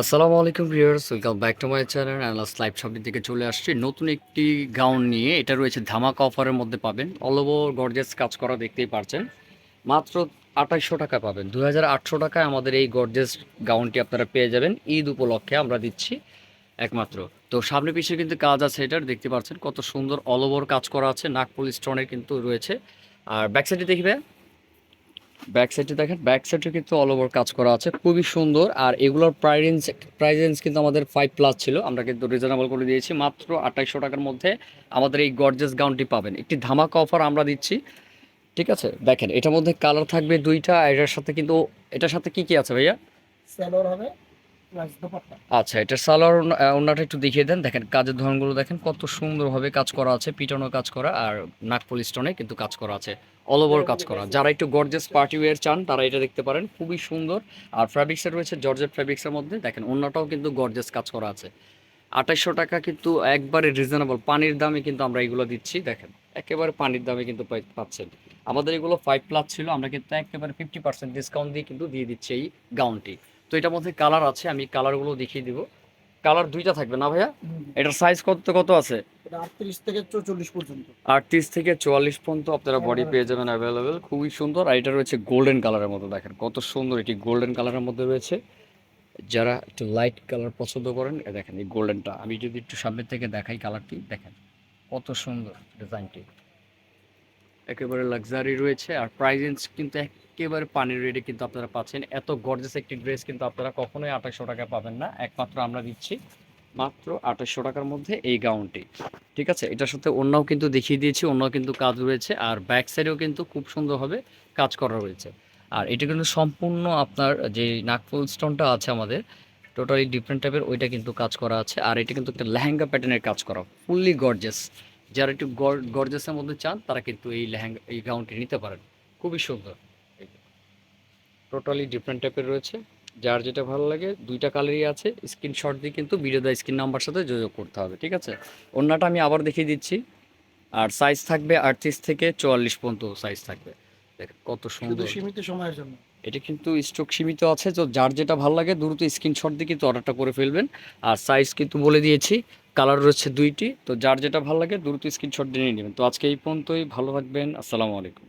আসসালামু আলাইকুম viewers welcome back to my channel অ্যানালাস live শপের থেকে চলে আসছি। নতুন একটি গাউন নিয়ে, এটা রয়েছে ধামাকা অফারের মধ্যে পাবেন। অল ওভার গর্জেস কাজ করা দেখতেই পারছেন। মাত্র আঠাইশশো টাকা পাবেন। দু হাজার আটশো টাকায় আমাদের এই গর্জেস গাউনটি আপনারা পেয়ে যাবেন। ঈদ উপলক্ষে আমরা দিচ্ছি একমাত্র। তো সামনে পিছিয়ে কিন্তু কাজ আছে এটার, দেখতে পাচ্ছেন কত সুন্দর অল ওভার কাজ করা আছে। নাগপুর স্টোনের কিন্তু রয়েছে। আর ব্যাক সাইডে দেখবে ব্যাক সাইডে দেখেন ব্যাক সাইডে কিন্তু অল ওভার কাজ করা আছে, খুবই সুন্দর। আর এগুলোর প্রাইরেন্স প্রাইজেন্স কিন্তু আমাদের ফাইভ প্লাস ছিল, আমরা কিন্তু রিজনেবল করে দিয়েছি, মাত্র আঠাইশশো টাকার মধ্যে আমাদের এই গর্জেস গাউনটি পাবেন। একটি ধামাকা অফার আমরা দিচ্ছি, ঠিক আছে? দেখেন, এটার মধ্যে কালার থাকবে দুইটা এটার সাথে কিন্তু, এটার সাথে কি কি আছে ভাইয়া? স্যালোর হবে। আচ্ছা এটা সালোয়ার ওনাটা একটু দেখিয়ে দেন। দেখেন কাজের ধরনগুলো দেখেন কত সুন্দরভাবে কাজ করা আছে পিটানো কাজ করা আর নাকপল স্টোনে কিন্তু কাজ করা আছে অল ওভার কাজ করা। যারা একটু গর্জেস পার্টি ওয়্যার চান তারা এটা দেখতে পারেন খুবই সুন্দর। আর ফ্যাব্রিক্সের রয়েছে জর্জেট ফ্যাব্রিক্সের মধ্যে। দেখেন অন্যটাও কিন্তু গর্জেস কাজ করা আছে। আঠাইশশো টাকা কিন্তু একবারে রিজনেবল পানির দামে কিন্তু আমরা এগুলো দিচ্ছি দেখেন একেবারে পানির দামে কিন্তু পাচ্ছেন। আমাদের এগুলো ফাইভ প্লাস ছিল আমরা কিন্তু একেবারে ফিফটি পার্সেন্ট ডিসকাউন্ট দিয়ে কিন্তু দিয়ে দিচ্ছি এই গাউনটি তো এটার মধ্যে কালার আছে আমি কালারগুলো দেখিয়ে দিব। কালার দুইটা থাকবে না ভাইয়া? এটার সাইজ কত কত আছে? এটা আটত্রিশ থেকে চৌচল্লিশ পর্যন্ত। আটত্রিশ থেকে চুয়াল্লিশ পর্যন্ত আপনারা বডি পেয়ে যাবেন অ্যাভেলেবেল খুবই সুন্দর। আর এটা রয়েছে গোল্ডেন কালারের মধ্যে দেখেন কত সুন্দর এটি গোল্ডেন কালারের মধ্যে রয়েছে। যারা একটু লাইট কালার পছন্দ করেন দেখেন এই গোল্ডেনটা আমি যদি একটু সামনের থেকে দেখাই কালারটি দেখেন কত সুন্দর ডিজাইনটি একেবারে লাক্সারি রয়েছে। আর প্রাইজেন্স কিন্তু একেবারে পানির রেটে কিন্তু আপনারা পাচ্ছেন। এত গর্জেস একটি ড্রেস কিন্তু আপনারা কখনোই আঠাশশো টাকা পাবেন না। একমাত্র আমরা দিচ্ছি মাত্র আঠাশশো টাকার মধ্যে এই গাউনটি ঠিক আছে? এটার সাথে অন্যও কিন্তু দেখিয়ে দিয়েছি অন্য কিন্তু কাজ রয়েছে। আর ব্যাক সাইডেও কিন্তু খুব সুন্দরভাবে কাজ করা রয়েছে। আর এটা কিন্তু সম্পূর্ণ আপনার যে নাকফুল স্টোনটা আছে আমাদের টোটালি ডিফারেন্ট টাইপের ওইটা কিন্তু কাজ করা আছে। আর এটা কিন্তু একটা লেহেঙ্গা প্যাটার্নের কাজ করা। ফুললি গর্জেস যারা একটু গর্জেসের মধ্যে চান, তারা কিন্তু এই লেহেঙ্গা, এই গাউনটি নিতে পারেন। খুবই সুন্দর। টোটালি ডিফারেন্ট টাইপের রয়েছে। যার যেটা ভালো লাগে, দুইটা কালারই আছে। স্ক্রিনশট দিয়ে কিন্তু ভিডিও স্ক্রিন নাম্বার সাথে যোগাযোগ করতে হবে, ঠিক আছে? অন্যটা আমি আবার দেখিয়ে দিচ্ছি। আর সাইজ থাকবে আটত্রিশ থেকে চুয়াল্লিশ পর্যন্ত সাইজ থাকবে। দেখেন কত সুন্দর। সীমিত সময়ের জন্য। এটা কিন্তু স্টক সীমিত আছে তো যার যেটা ভালো লাগে দ্রুত স্ক্রিনশট দিয়ে কিন্তু অর্ডারটা করে ফেলবেন। আর সাইজ কিন্তু বলে দিয়েছি কালার রয়েছে দুইটি তো যার যেটা ভালো লাগে দ্রুত স্ক্রিনশট দিয়ে নিয়ে নেবেন। তো আজকে এই পর্যন্তই ভালো থাকবেন আসসালামু আলাইকুম।